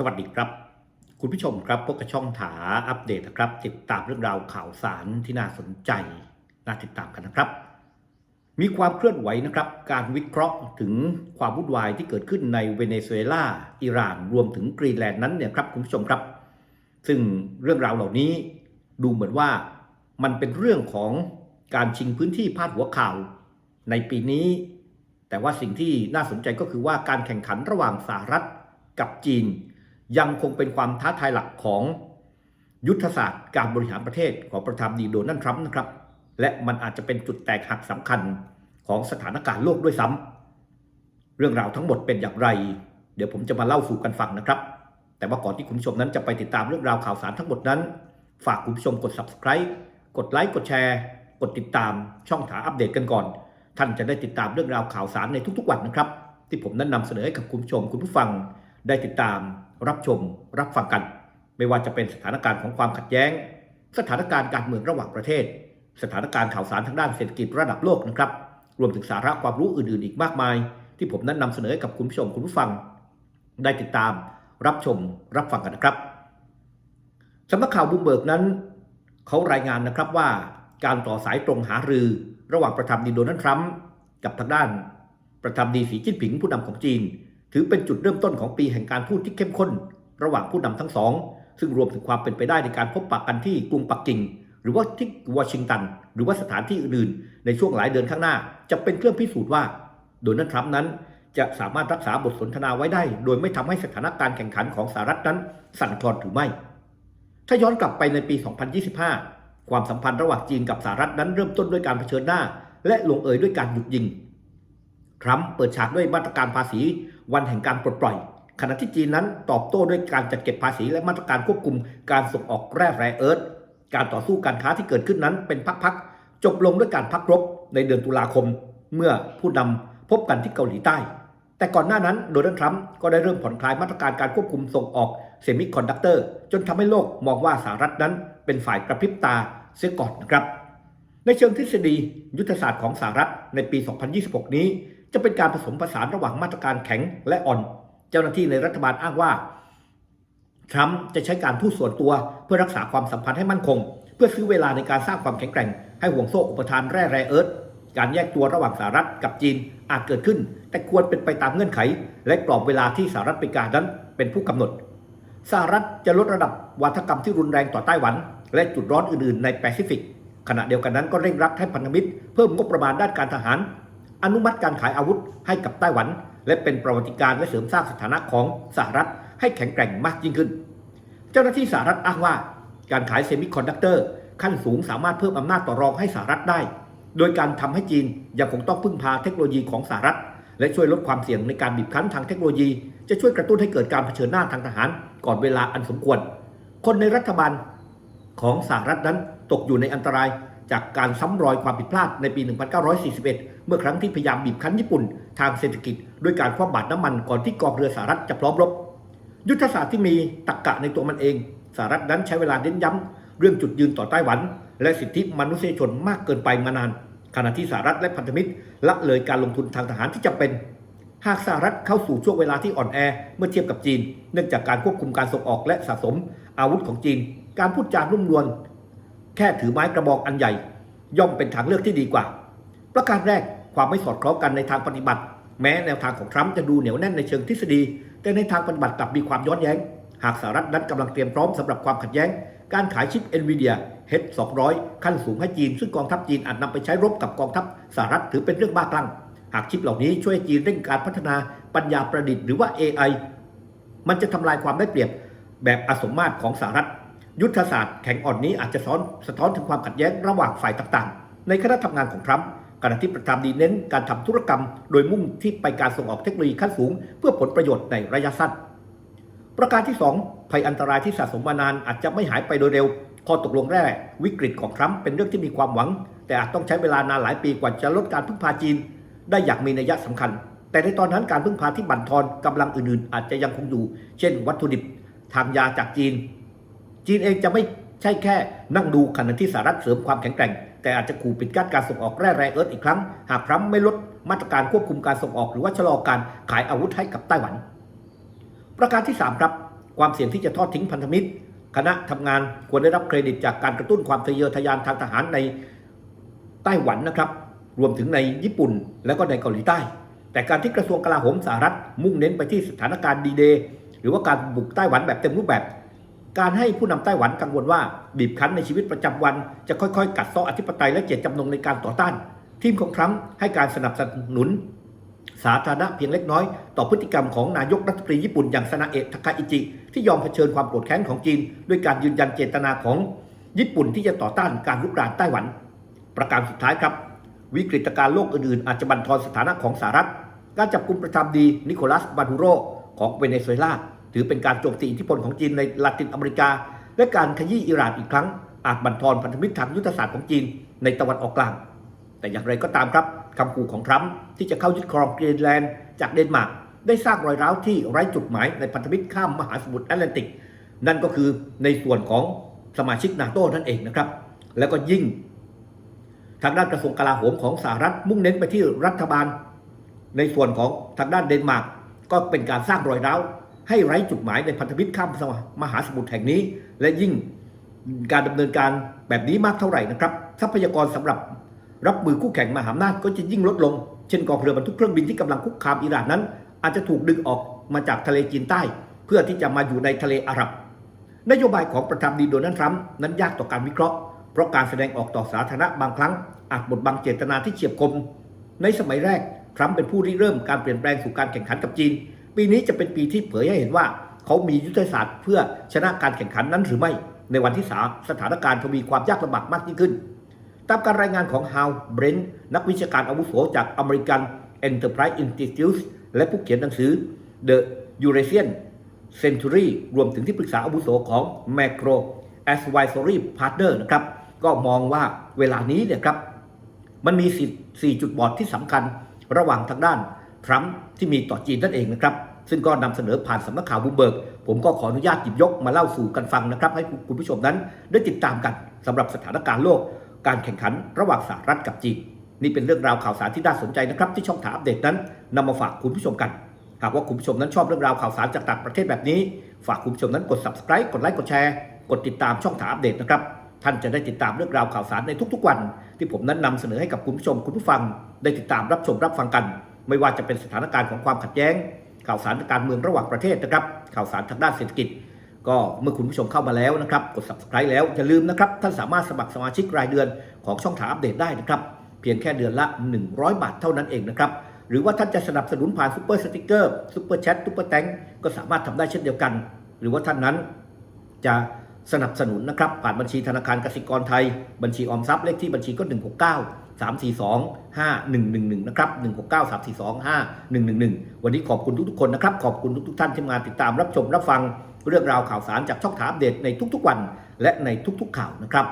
สวัสดีครับ คุณผู้ชมครับพบกับช่องถาอัปเดตนะครับ ติดตามเรื่องราวข่าวสารที่น่าสนใจน่าติดตามกันนะครับ มีความเคลื่อนไหวนะครับ การวิเคราะห์ถึงความวุ่นวายที่เกิดขึ้นในเวเนซุเอลาอิหร่านรวมถึงกรีนแลนด์นั้นเนี่ยครับคุณผู้ชมครับ ซึ่งเรื่องราวเหล่านี้ดูเหมือนว่ามันเป็นเรื่องของการชิงพื้นที่พาดหัวข่าวในปีนี้ แต่ว่าสิ่งที่น่าสนใจก็คือว่าการแข่งขันระหว่างสหรัฐกับจีน ยังคงเป็นความท้าทายหลักของยุทธศาสตร์การบริหารประเทศของประธานาธิบดีโดนัลด์ทรัมป์นะครับ และมันอาจจะเป็นจุดแตกหักสำคัญของสถานการณ์โลกด้วยซ้ำเรื่องราวทั้งหมดเป็นอย่างไร เดี๋ยวผมจะมาเล่าสู่กันฟังนะครับ แต่ว่าก่อนที่คุณผู้ชมนั้นจะไปติดตามเรื่องราวข่าวสารทั้งหมดนั้น ฝากคุณผู้ชมกด subscribe กดไลค์กดแชร์ กดติดตามช่องถาอัปเดตกันก่อน ท่านจะได้ติดตามเรื่องราวข่าวสารในทุกๆวันนะครับ ที่ผมนั้นนำเสนอให้กับคุณผู้ชมคุณผู้ฟังได้ติดตาม รับชม รับฟังกัน ไม่ว่าจะเป็นสถานการณ์ของความขัดแย้ง สถานการณ์การเมืองระหว่างประเทศ สถานการณ์ข่าวสารทางด้านเศรษฐกิจระดับโลกนะครับ รวมถึงสาระความรู้อื่นๆ อีกมากมาย ที่ผมนั้นนำเสนอให้กับคุณผู้ชมคุณผู้ฟัง ได้ติดตาม รับชม รับฟังกันนะครับสำนักข่าวบูมเบิร์กนั้น เขารายงานนะครับว่าการต่อสายตรงหารือระหว่างประธานดีโดนัลด์ทรัมป์กับทางด้านประธานดีสีจิ้นผิงผู้นำของจีน ถือเป็นจุดเริ่มต้นของปีแห่งการพูดที่เข้มข้น ระหว่างผู้นำทั้งสอง ซึ่งรวมถึงความเป็นไปได้ในการพบปะกันที่กรุงปักกิ่ง หรือว่าที่วอชิงตัน หรือว่าสถานที่อื่นๆ ในช่วงหลายเดือนข้างหน้า จะเป็นเครื่องพิสูจน์ว่า โดนัลด์ทรัมป์นั้น จะสามารถรักษาบทสนทนาไว้ได้ โดยไม่ทำให้สถานการณ์แข่งขันของสหรัฐนั้นสั่นคลอนหรือไม่ ถ้าย้อนกลับไปในปี 2025 ความสัมพันธ์ระหว่างจีนกับสหรัฐนั้นเริ่มต้นด้วยการเผชิญหน้า และลงเอยด้วยการหยุดยิงทรัมป์เปิดฉากด้วยมาตรการภาษี วันแห่งการปลดปล่อย ขณะที่จีนนั้นตอบโต้ด้วยการจัดเก็บภาษีและมาตรการควบคุมการส่งออกแร่แร่เอิร์ธการต่อสู้การค้าที่เกิดขึ้นนั้นเป็นพักๆจบลงด้วยการพักรบในเดือนตุลาคม เมื่อผู้นำพบกันที่เกาหลีใต้ แต่ก่อนหน้านั้นโดนัลด์ทรัมป์ก็ได้เริ่มผ่อนคลายมาตรการการควบคุมส่งออกเซมิคอนดักเตอร์จนทำให้โลกมองว่าสหรัฐนั้นเป็นฝ่ายกระพริบตาเสียก่อนนะครับ ในเชิงทฤษฎียุทธศาสตร์ของสหรัฐในปี 2026 นี้ จะเป็นการผสมผสานระหว่างมาตรการแข็งและอ่อน เจ้าหน้าที่ในรัฐบาลอ้างว่าทรัมป์จะใช้การทูตส่วนตัวเพื่อรักษาความสัมพันธ์ให้มั่นคง เพื่อซื้อเวลาในการสร้างความแข็งแกร่ง ให้ห่วงโซ่อุปทานแร่แร่เอิร์ธการแยกตัวระหว่างสหรัฐกับจีนอาจเกิดขึ้น แต่ควรเป็นไปตามเงื่อนไข และกรอบเวลาที่สหรัฐอเมริกานั้นเป็นผู้กำหนดสหรัฐจะลดระดับวัฒกรรมที่รุนแรงต่อไต้หวัน และจุดร้อนอื่นๆ ในแปซิฟิก ขณะเดียวกันนั้นก็เร่งรัดให้พันธมิตร เพิ่มงบประมาณด้านการทหาร อนุมัติการขายอาวุธให้กับไต้หวัน และเป็นประวัติการณ์และเสริมสร้างสถานะของสหรัฐให้แข็งแกร่งมากยิ่งขึ้น เจ้าหน้าที่สหรัฐอ้างว่า การขายเซมิคอนดักเตอร์ขั้นสูงสามารถเพิ่มอำนาจต่อรองให้สหรัฐได้ โดยการทำให้จีนยังคงต้องพึ่งพาเทคโนโลยีของสหรัฐ และช่วยลดความเสี่ยงในการบีบคั้นทางเทคโนโลยี จะช่วยกระตุ้นให้เกิดการเผชิญหน้าทางทหาร ก่อนเวลาอันสมควร คนในรัฐบาลของสหรัฐนั้นตกอยู่ในอันตราย จากการซ้ำรอยความผิดพลาดในปี 1941 เมื่อครั้งที่พยายามบีบคั้นญี่ปุ่น ทางเศรษฐกิจด้วยการคว่ำบาตรน้ำมันก่อนที่กองเรือสหรัฐจะพร้อมรบ ยุทธศาสตร์ที่มีตรกกะในตัวมันเองสหรัฐนั้นใช้เวลาเน้นย้ำเรื่องจุดยืนต่อไต้หวัน และสิทธิมนุษยชนมากเกินไปมานาน ขณะที่สหรัฐและพันธมิตรละเลยการลงทุนทางทหารที่จำเป็นหากสหรัฐเข้าสู่ช่วงเวลาที่อ่อนแอเมื่อเทียบกับจีน เนื่องจากการควบคุมการส่งออกและสะสม อาวุธของจีน การพูดจารุ่มรวน แค่ถือไม้กระบอกอันใหญ่ ย่อมเป็นทางเลือกที่ดีกว่า ประการแรกความไม่สอดคล้องกันในทางปฏิบัติ แม้แนวทางของทรัมป์จะดูเหนียวแน่นในเชิงทฤษฎี แต่ในทางปฏิบัติกลับมีความย้อนแย้ง หากสหรัฐนั้นกำลังเตรียมพร้อมสำหรับความขัดแย้ง การขายชิป NVIDIA H200 ขั้นสูงให้จีน ซึ่งกองทัพจีนอาจนำไปใช้รบกับกองทัพสหรัฐถือเป็นเรื่องบ้าคลั่ง หากชิปเหล่านี้ช่วยจีนเร่งการพัฒนาปัญญาประดิษฐ์หรือว่า AI มันจะทำลายความได้เปรียบแบบอสมมาตรของสหรัฐ ยุทธศาสตร์แข็งอ่อนนี้อาจจะซ้อนสะท้อนถึงความขัดแย้งระหว่างฝ่ายต่างๆ ในคณะทำงานของทรัมป์ขณะที่ประธานาธิบดีเน้นการทำธุรกรรม โดยมุ่งที่ไปการส่งออกเทคโนโลยีขั้นสูง เพื่อผลประโยชน์ในระยะสั้น ประการที่ 2 ภัยอันตรายที่สะสมมานานอาจจะไม่หายไปโดยเร็ว ข้อตกลงแรก วิกฤตของทรัมป์เป็นเรื่องที่มีความหวัง แต่อาจต้องใช้เวลานานหลายปีกว่าจะลดการพึ่งพาจีน ได้อย่างมีนัยสำคัญ แต่ในตอนนั้นการพึ่งพาที่บั่นทอนกำลังอื่นๆ อาจจะยังคงอยู่ เช่น วัตถุดิบ ทางยาจากจีน จีนเองจะไม่ใช่แค่นั่งดูขณะที่สหรัฐเสริมความแข็งแกร่ง แต่อาจจะขู่ปิดกั้นการส่งออกแร่แร่เอิร์ธอีกครั้ง หากทรัมป์ไม่ลดมาตรการควบคุมการส่งออกหรือว่าชะลอการขายอาวุธให้กับไต้หวัน ประการที่ 3 ครับ ความเสี่ยงที่จะทอดทิ้งพันธมิตร คณะทำงานควรได้รับเครดิตจากการกระตุ้นความทะเยอทะยานทางทหารในไต้หวันนะครับ รวมถึงในญี่ปุ่นและก็ในเกาหลีใต้ แต่การที่กระทรวงกลาโหมสหรัฐมุ่งเน้นไปที่สถานการณ์ดีเดย์หรือว่าการบุกไต้หวันแบบเต็มรูปแบบ การให้ผู้นำไต้หวันกังวลว่าบีบคั้นในชีวิตประจำวัน จะค่อยๆ กัดเซาะอธิปไตยและเจตจำนงในการต่อต้าน ทีมของทรัมป์ให้การสนับสนุน สาธารณะเพียงเล็กน้อย ต่อพฤติกรรมของนายกรัฐมนตรีญี่ปุ่นอย่างซานาเอะทาคาอิจิ ที่ยอมเผชิญความโกรธแค้นของจีน ด้วยการยืนยันเจตนาของญี่ปุ่นที่จะต่อต้านการลุกรานไต้หวัน ประการสุดท้ายครับ วิกฤตการณ์โลกอื่นๆอาจจะบั่นทอนสถานะของสหรัฐ การจับกุมประธานดีนิโคลัสมาดูโรของเวเนซุเอลา ถือเป็นการโจมตีอิทธิพลของจีนในลาตินอเมริกา และการขยี้อิหร่านอีกครั้ง อาจบั่นทอนพันธมิตรทางยุทธศาสตร์ของจีนในตะวันออกกลาง แต่อย่างไรก็ตามครับคำขู่ของทรัมป์ที่จะเข้ายึดครองกรีนแลนด์จากเดนมาร์กได้สร้างรอยร้าวที่ไร้จุดหมายในพันธมิตรข้ามมหาสมุทรแอตแลนติก นั่นก็คือในส่วนของสมาชิกนาโต้นั่นเองนะครับ แล้วก็ยิ่ง ทางด้านกระทรวงกลาโหมของสหรัฐมุ่งเน้นไปที่รัฐบาล ในส่วนของทางด้านเดนมาร์กก็เป็นการสร้างรอยร้าว ให้ไร้จุดหมายในพันธมิตรข้ามมหาสมุทรแห่งนี้ และยิ่งการดำเนินการแบบนี้มากเท่าไหร่นะครับ ทรัพยากรสำหรับรับมือคู่แข่งมหาอำนาจก็จะยิ่งลดลง เช่นกองเรือบรรทุกเครื่องบินที่กำลังคุกคามอิหร่านนั้น อาจจะถูกดึงออกมาจากทะเลจีนใต้ เพื่อที่จะมาอยู่ในทะเลอาหรับ นโยบายของประธานาธิบดีโดนัลด์ทรัมป์นั้นยากต่อการวิเคราะห์ เพราะการแสดงออกต่อสาธารณะบางครั้ง อาจบดบังเจตนาที่เฉียบคม ในสมัยแรกทรัมป์เป็นผู้ริเริ่มการเปลี่ยนแปลงสู่การแข่งขันกับจีน ปีนี้จะเป็นปีที่เผยให้เห็นว่า เขามียุทธศาสตร์เพื่อชนะการแข่งขันนั้นหรือไม่ ในวันที่สามสถานการณ์ทวีความยากลำบากมากยิ่งขึ้น ตามการรายงานของฮาวเบรนท์นักวิชาการอาวุโสจาก American Enterprise Institute และผู้เขียนหนังสือ The Eurasian Century รวมถึงที่ปรึกษาอาวุโสของ Macro Advisory Partner นะครับ ก็มองว่าเวลานี้เนี่ยครับ มันมีสี่จุดบอดที่สำคัญระหว่างทางด้าน ทรัมป์ที่มีต่อจีนนั่นเองนะครับ ซึ่งก็นำเสนอผ่านสำนักข่าวบูมเบิร์ก ผมก็ขออนุญาตหยิบยกมาเล่าสู่กันฟังนะครับ ให้คุณผู้ชมนั้นได้ติดตามกันสำหรับสถานการณ์โลก การแข่งขันระหว่างสหรัฐกับจีนนี่เป็นเรื่องราวข่าวสารที่น่าสนใจนะครับ ที่ช่องถามอัปเดตนั้นนำมาฝากคุณผู้ชมกันหากว่าคุณผู้ชมนั้นชอบเรื่องราวข่าวสารจากต่างประเทศแบบนี้ ฝากคุณผู้ชมนั้นกด subscribe กดไลค์กดแชร์กดติดตามช่องถามอัปเดตนะครับท่านจะได้ติดตามเรื่องราวข่าวสารในทุกๆวัน ที่ผมนั้นนำเสนอให้กับคุณผู้ชมคุณผู้ฟัง ได้ติดตามรับชมรับฟังกัน ไม่ว่าจะเป็นสถานการณ์ของความขัดแย้ง ข่าวสารการเมืองระหว่างประเทศนะครับ ข่าวสารทางด้านเศรษฐกิจ ก็เมื่อคุณผู้ชมเข้ามาแล้วนะครับ กด subscribe แล้วอย่าลืมนะครับ ท่านสามารถสมัครสมาชิกรายเดือนของช่องถามอัปเดตได้นะครับ เพียงแค่เดือนละ 100 บาทเท่านั้นเองนะครับหรือว่าท่านจะสนับสนุนผ่านซูเปอร์สติกเกอร์ซูเปอร์แชทซูเปอร์แตงก็สามารถทำได้เช่นเดียวกัน หรือว่าท่านนั้นจะสนับสนุนนะครับผ่านบัญชีธนาคารกสิกรไทย บัญชีออมทรัพย์เลขที่บัญชีก็ 169 342 5111 นะครับ 169 342 5111 วันนี้ขอบคุณทุกๆคนนะครับ ขอบคุณทุกๆท่านที่มาติดตามรับชมรับฟังเรื่องราวข่าวสารจากช่องถามเด็ดในทุกๆวัน และในทุกๆข่าวนะครับ